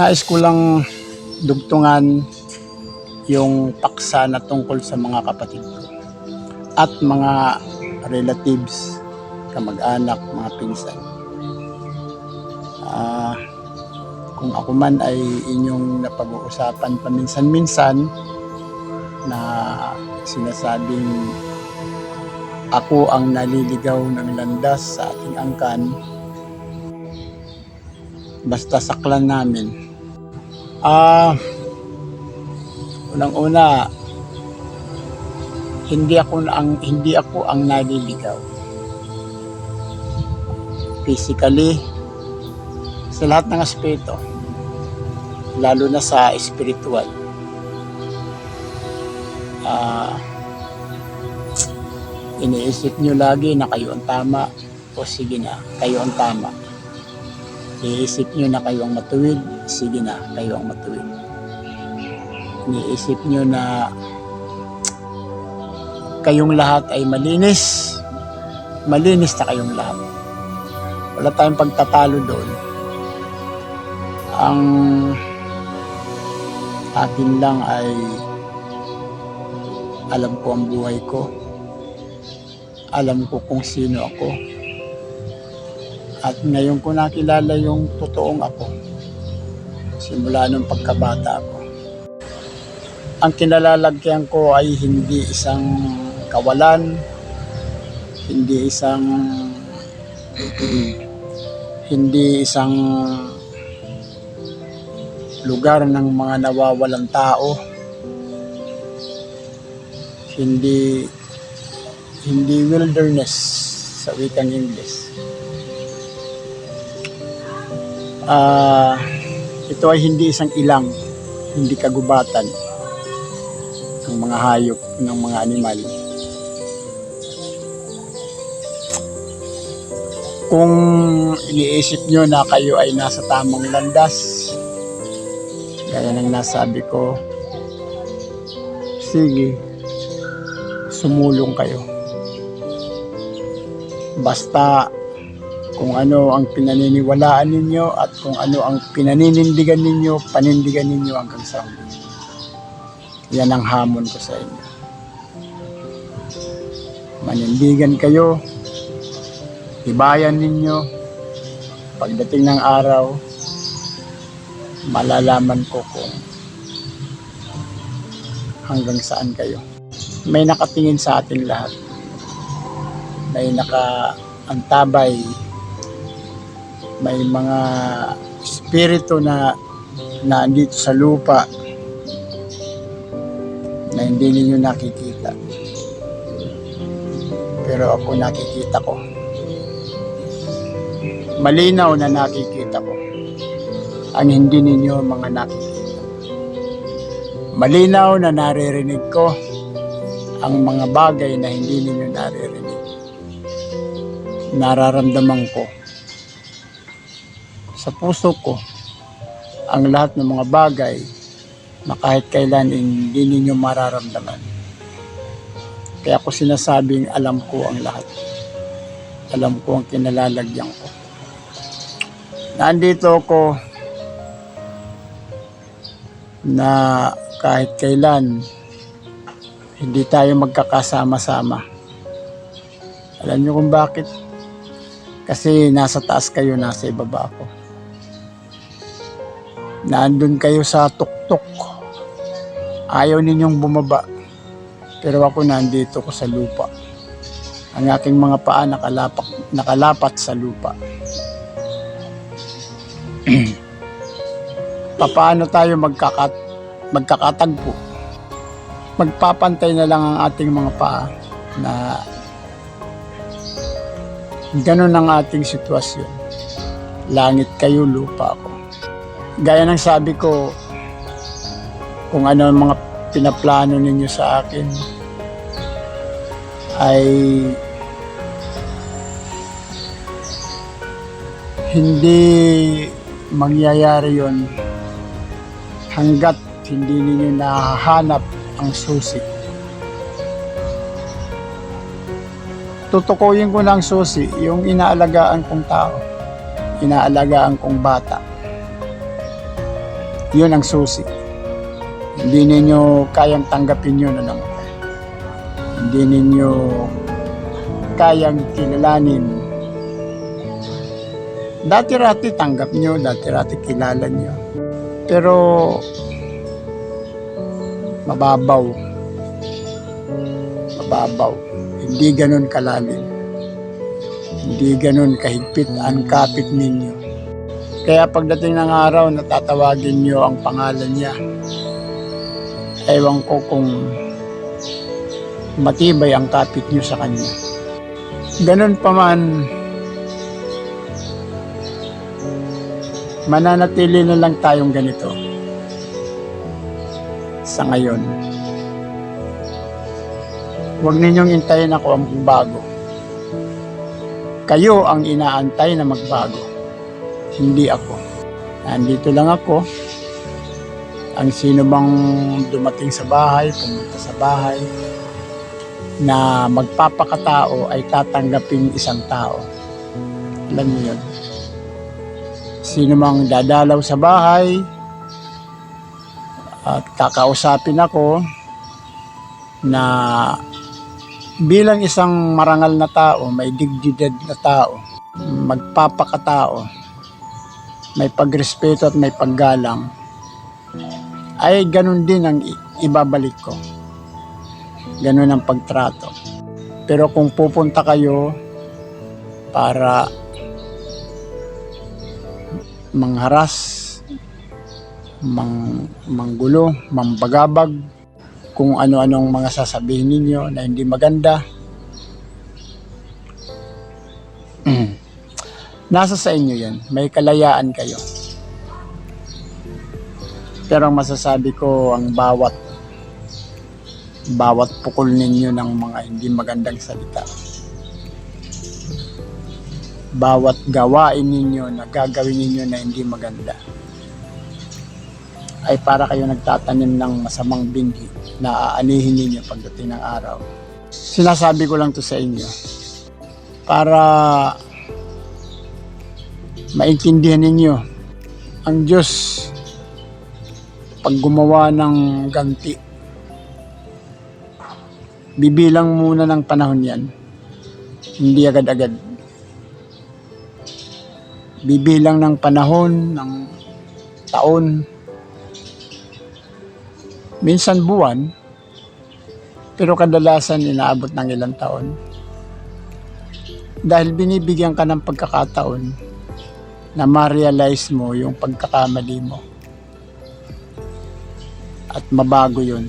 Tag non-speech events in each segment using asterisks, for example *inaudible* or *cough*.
Nais ko lang dugtungan yung paksa na tungkol sa mga kapatid ko at mga relatives, kamag-anak, mga pinsan. Ah, kung ako man ay inyong napag-uusapan paminsan-minsan na sinasabing ako ang naliligaw ng landas sa ating angkan, basta sa clan namin. Ah, unang-una, hindi ako ang hindi ako ang naliligaw. Physically, sa lahat ng aspeto, lalo na sa spiritual. Ah, iniisip nyo lagi na kayo ang tama o sige na, kayo ang tama. Iisip nyo na kayo ang matuwid, sige na, kayo ang matuwid. Iniisip nyo na kayong lahat ay malinis, malinis na kayong lahat. Wala tayong pagtatalo doon. Ang akin lang ay alam ko ang buhay ko. Alam ko kung sino ako. At ngayon ko nakilala yung totoong ako. Simula nung pagkabata ko. Ang kinalalagyan ko ay hindi isang kawalan, hindi isang *clears throat* hindi isang lugar ng mga nawawalang tao. Hindi hindi wilderness sa wikang English. Ah, ito ay hindi isang ilang, hindi kagubatan ng mga hayop, ng mga animal. Kung iniisip nyo na kayo ay nasa tamang landas, gaya ng nasabi ko, sige, sumulong kayo. Basta kung ano ang pinaniniwalaan ninyo at kung ano ang pinaninindigan ninyo, panindigan ninyo hanggang sa huli. Yan ang hamon ko sa inyo. Manindigan kayo, tibayan ninyo, pagdating ng araw, malalaman ko kung hanggang saan kayo. May nakatingin sa ating lahat. May nakaantabay. May mga spirito na na andito sa lupa na hindi ninyo nakikita. Pero ako nakikita ko. Malinaw na nakikita ko ang hindi ninyo mga nakikita. Malinaw na naririnig ko ang mga bagay na hindi ninyo naririnig. Nararamdaman ko sa puso ko ang lahat ng mga bagay na kahit kailan hindi ninyo mararamdaman. Kaya ako sinasabing alam ko ang lahat. Alam ko ang kinalalagyan ko. Nandito ako na kahit kailan hindi tayo magkakasama-sama. Alam niyo kung bakit? Kasi nasa taas kayo, nasa ibaba ako. Nandun kayo sa tuktok. Ayaw ninyong bumaba. Pero ako nandito ko sa lupa. Ang aking mga paa nakalapak, nakalapat sa lupa. *clears throat* Paano tayo magkakat, magkakatagpo? Magpapantay na lang ang ating mga paa na ganun ang ating sitwasyon. Langit kayo, lupa ako. Gaya ng sabi ko, kung ano ang mga pinaplano ninyo sa akin, ay hindi mangyayari yon hanggat hindi ninyo nahahanap ang susi. Tutukuyin ko ng susi yung inaalagaan kong tao, inaalagaan kong bata. Yun ang susi. Hindi ninyo kayang tanggapin yun, ano? Hindi ninyo kayang kilalanin. Dati-rati tanggap nyo, dati-rati kilala nyo. Pero mababaw. Mababaw. Hindi ganun kalalim. Hindi ganun kahigpit ang kapit ninyo. Kaya pagdating ng araw, natatawagin nyo ang pangalan niya. Ewan ko kung matibay ang kapit nyo sa kanya. Ganun pa man, mananatili na lang tayong ganito sa ngayon. Huwag ninyong intayin ako ang bago. Kayo ang inaantay na magbago. Hindi ako. Nandito lang ako. Ang sino bang dumating sa bahay, pumunta sa bahay, na magpapakatao ay tatanggapin isang tao. Alam niyo yun. Sino mang dadalaw sa bahay at kakausapin ako na bilang isang marangal na tao, may dignidad na tao, magpapakatao, may pagrespeto at may paggalang, ay ganun din ang ibabalik ko. Ganun ang pagtrato. Pero kung pupunta kayo para mangharas, mang, manggulo, mambagabag, kung ano-anong mga sasabihin ninyo na hindi maganda. Nasa sa inyo yan. May kalayaan kayo. Pero ang masasabi ko, ang bawat bawat pukol ninyo ng mga hindi magandang salita. Bawat gawain ninyo na gagawin ninyo na hindi maganda ay para kayo nagtatanim ng masamang binhi na aanihin ninyo pagdating ng araw. Sinasabi ko lang to sa inyo para maintindihan ninyo. Ang Diyos pag gumawa ng ganti bibilang muna ng panahon yan. Hindi agad-agad. Bibilang ng panahon ng taon. Minsan buwan, pero kadalasan inaabot ng ilang taon. Dahil binibigyan ka ng pagkakataon na ma-realize mo yung pagkakamali mo. At mabago yun.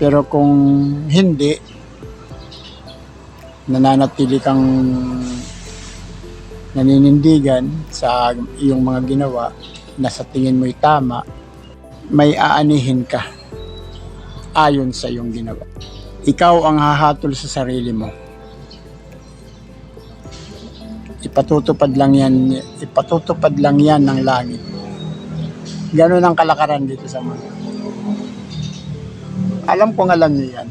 Pero kung hindi, nananatili kang naninindigan sa iyong mga ginawa na sa tingin mo'y tama, may aanihin ka ayon sa iyong ginawa. Ikaw ang hahatol sa sarili mo. Ipatutupad lang yan, ipatutupad lang yan ng langit. Ganun ang kalakaran dito sa mundo. Alam kong alam niyo yan.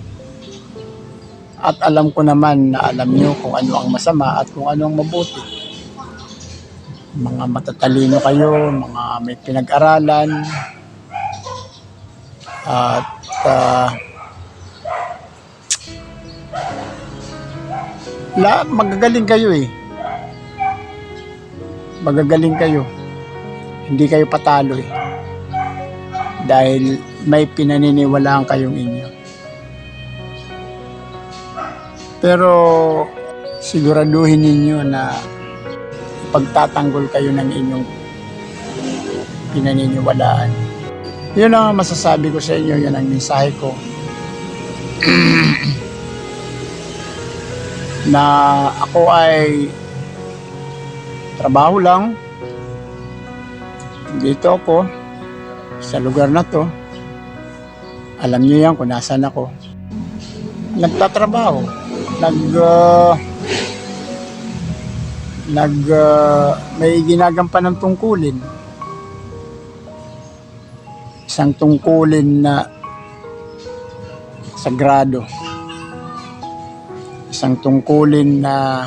At alam ko naman na alam niyo kung ano ang masama at kung ano ang mabuti. Mga matatalino kayo, mga may pinag-aralan, at ah, la, magagaling kayo eh. Magagaling kayo. Hindi kayo patalo eh. Dahil may pinaniniwalaan kayong inyo. Pero siguraduhin ninyo na pagtatanggol kayo ng inyong pinaniniwalaan. Yun ang masasabi ko sa inyo, yun ang mensahe ko. *clears throat* na ako ay trabaho lang. Dito ako, sa lugar na to. Alam niyo yan kung nasan ako. Nagtatrabaho. Nag... ah, nag... ah, may ginagampan ng tungkulin isang tungkulin na sagrado. Isang tungkulin na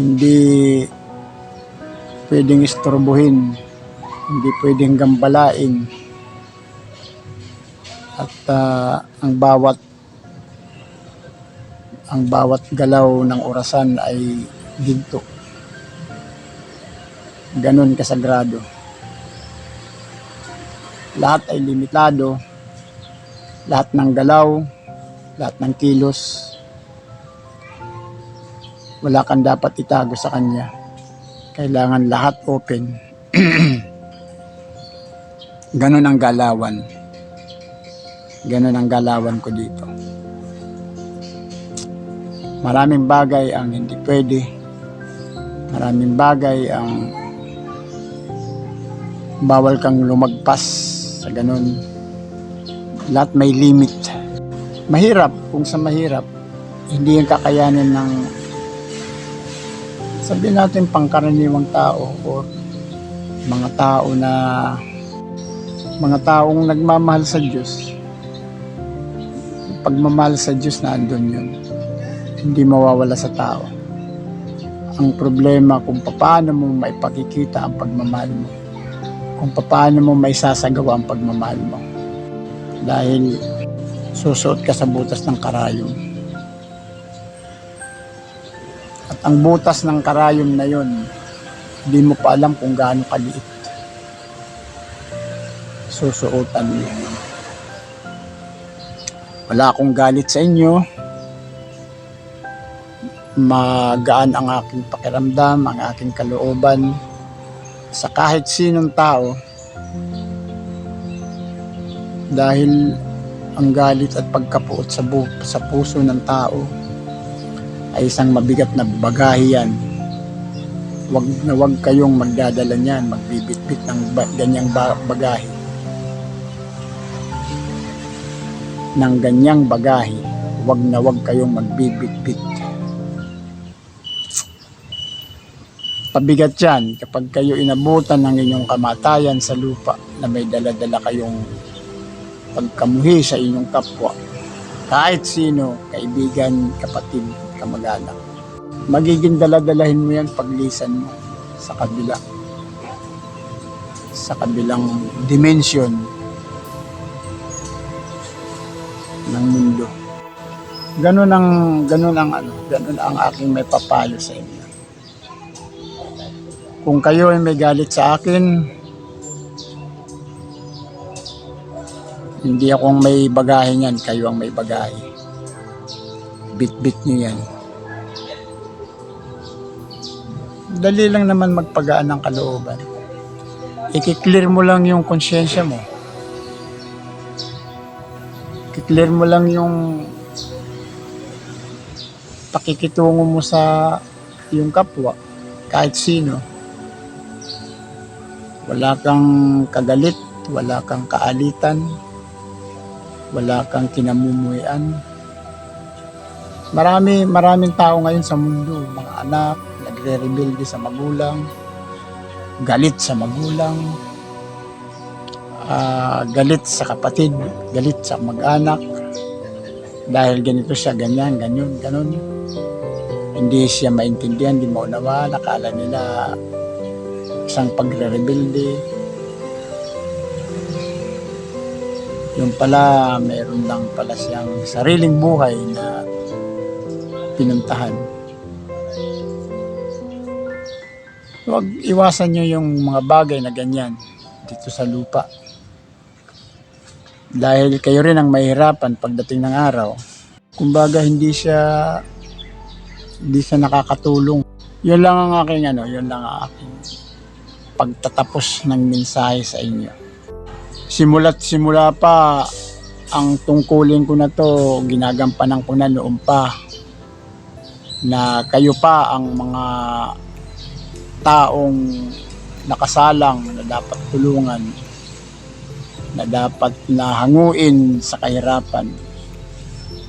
hindi pwedeng istorbohin, hindi pwedeng gambalain. At ah, ang bawat ang bawat galaw ng orasan ay ginto. Ganon kasagrado. Lahat ay limitado. Lahat ng galaw, lahat ng kilos, wala kang dapat itago sa kanya. Kailangan lahat open. *clears throat* Ganon ang galawan. Ganon ang galawan ko dito. Maraming bagay ang hindi pwede. Maraming bagay ang bawal kang lumagpas sa ganon. Lahat may limit. Mahirap, kung sa mahirap, hindi yung kakayanin ng sabihin natin pangkaraniwang tao o mga tao na mga taong nagmamahal sa Diyos. Pagmamahal sa Diyos na andun yun. Hindi mawawala sa tao. Ang problema kung paano mo maipakikita ang pagmamahal mo. Kung paano mo maisasagawa ang pagmamahal mo. Dahil susuot ka sa butas ng karayom. Ang butas ng karayom na yon, hindi mo pa alam kung gaano kaliit. Susuotan mo. Wala akong galit sa inyo. Magaan ang aking pakiramdam, ang aking kalooban sa kahit sinong tao dahil ang galit at pagkapuot sa, bu- sa puso ng tao ay isang mabigat na bagahe yan. Wag na wag kayong magdadala niyan, magbibitbit ng ba- ganyang ba- bagahe. Ng ganyang bagahe, wag na wag kayong magbibitbit. Pabigat yan kapag kayo inabutan ng inyong kamatayan sa lupa na may daladala kayong pagkamuhi sa inyong kapwa. Kahit sino, kaibigan, kapatid, kamag-anak. Magiging daladalahin mo yan paglisan mo sa kabila. Sa kabilang dimension ng mundo. Ganun ang ganun ang ano, ganun ang aking may papayo sa inyo. Kung kayo ay may galit sa akin, Hindi akong may bagahe niyan, kayo ang may bagahe. Bit-bit niyo yan. Dali lang naman magpagaan ng kalooban. I-clear mo lang yung konsyensya mo. I-clear mo lang yung pakikitungo mo sa yung kapwa, kahit sino. Wala kang kagalit, wala kang kaalitan, wala kang kinamumuyan. Marami, maraming tao ngayon sa mundo, mga anak, nagre-rebelde sa magulang, galit sa magulang, ah, galit sa kapatid, galit sa mag-anak, dahil ganito siya, ganyan, ganyan, ganun. Hindi siya maintindihan, hindi maunawa, nakala nila isang pagre-rebelde, yung pala meron lang pala siyang sariling buhay na pinuntahan. Huwag iwasan nyo yung mga bagay na ganyan dito sa lupa. Dahil kayo rin ang mahirapan pagdating ng araw. Kumbaga hindi siya hindi siya nakakatulong. Yun lang ang aking ano, yun lang ang aking pagtatapos ng mensahe sa inyo simula't simula pa ang tungkulin ko na to ginagampanan ko na noon pa na kayo pa ang mga taong nakasalang na dapat tulungan na dapat nahanguin sa kahirapan.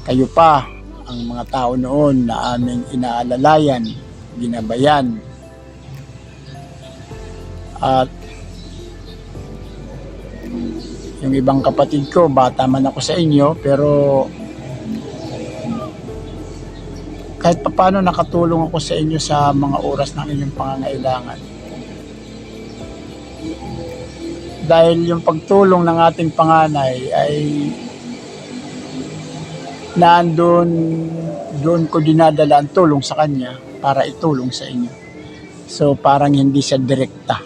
Kayo pa ang mga tao noon na aming inaalalayan ginabayan. At yung ibang kapatid ko, bata man ako sa inyo, pero kahit papano nakatulong ako sa inyo sa mga oras ng inyong pangangailangan. dahil yung pagtulong ng ating panganay ay naandun doon ko dinadala ang tulong sa kanya para itulong sa inyo. So parang hindi siya direkta.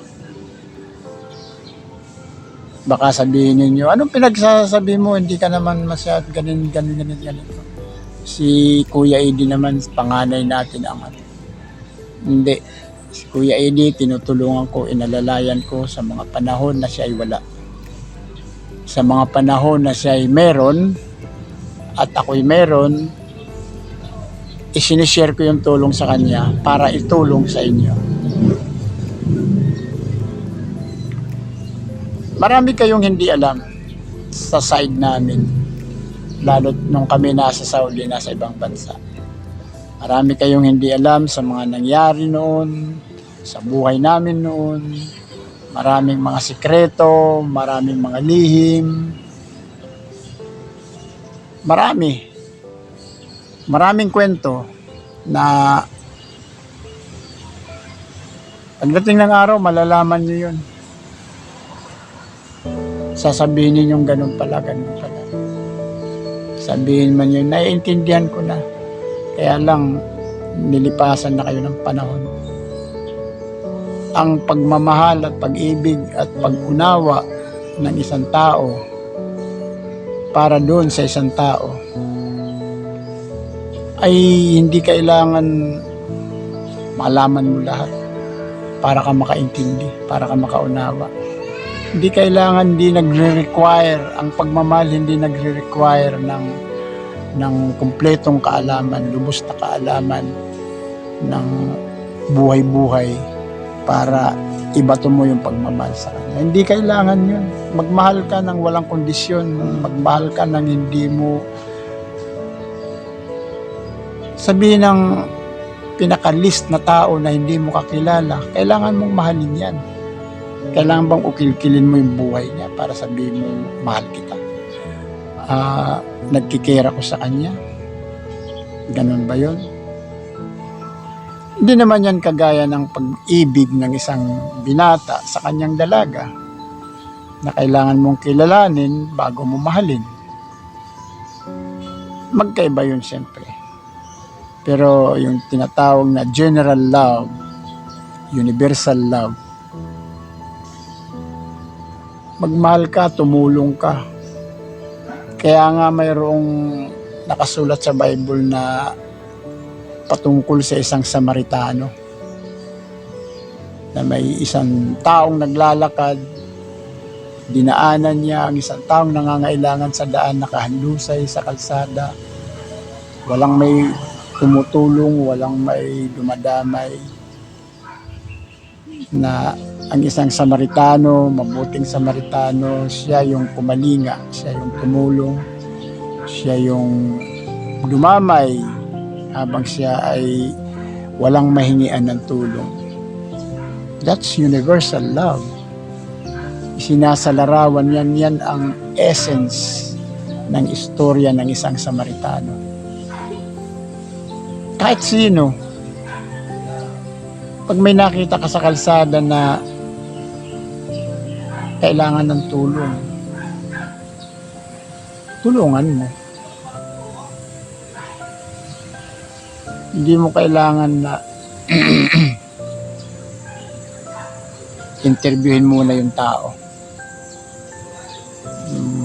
Baka sabihin ninyo, anong pinagsasabi mo? Hindi ka naman masyad ganin, ganin, ganin, ganito. Si Kuya Edi naman, panganay natin ang ano. Hindi. Si Kuya Edi, tinutulungan ko, inalalayan ko sa mga panahon na siya ay wala. Sa mga panahon na siya ay meron, at ako'y meron, isinishare ko yung tulong sa kanya para itulong sa inyo. Marami kayong hindi alam sa side namin. Lalo nung kami nasa Saudi, nasa ibang bansa. Marami kayong hindi alam sa mga nangyari noon, sa buhay namin noon. Maraming mga sikreto, maraming mga lihim. Marami. Maraming kwento na pagdating ng araw, malalaman niyo yun sasabihin niyo yung ganun pala, ganun pala. Sabihin man yun, naiintindihan ko na. Kaya lang, nilipasan na kayo ng panahon. Ang pagmamahal at pag-ibig at pag-unawa ng isang tao para doon sa isang tao ay hindi kailangan malaman mo lahat para ka makaintindi, para ka makaunawa hindi kailangan hindi nagre-require ang pagmamahal hindi nagre-require ng ng kumpletong kaalaman, lubos na kaalaman ng buhay-buhay para ibato mo yung pagmamahal sa kanya. Hindi kailangan yun. Magmahal ka ng walang kondisyon, magmahal ka ng hindi mo sabihin ng pinaka-list na tao na hindi mo kakilala, kailangan mong mahalin yan kailangan bang ukil-kilin mo yung buhay niya para sabihin mo mahal kita? Ah, nagkikera ko sa kanya? Ganun ba yun? Hindi naman yan kagaya ng pag-ibig ng isang binata sa kanyang dalaga na kailangan mong kilalanin bago mo mahalin. Magkaiba yun siyempre. Pero yung tinatawag na general love universal love magmahal ka, tumulong ka. Kaya nga mayroong nakasulat sa Bible na patungkol sa isang Samaritano na may isang taong naglalakad dinaanan niya ang isang taong nangangailangan sa daan nakahandusay sa kalsada walang may tumutulong walang may dumadamay na ang isang Samaritano, mabuting Samaritano, siya yung kumalinga, siya yung tumulong, siya yung dumamay habang siya ay walang mahingian ng tulong. That's universal love. Sinasalarawan yan, yan ang essence ng istorya ng isang Samaritano. Kahit sino, pag may nakita ka sa kalsada na kailangan ng tulong. Tulungan mo. Hindi mo kailangan na *clears throat* interviewin muna yung tao.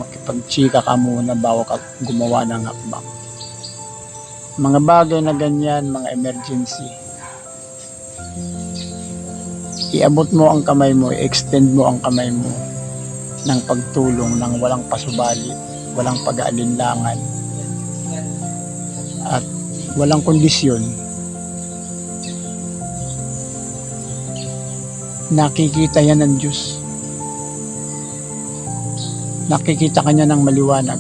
Makipagchika ka muna bago ka gumawa ng hakbang. Mga bagay na ganyan, mga emergency, iabot mo ang kamay mo, extend mo ang kamay mo ng pagtulong ng walang pasubali, walang pag-aalinlangan at walang kondisyon. Nakikita yan ng Diyos. Nakikita kanya ng maliwanag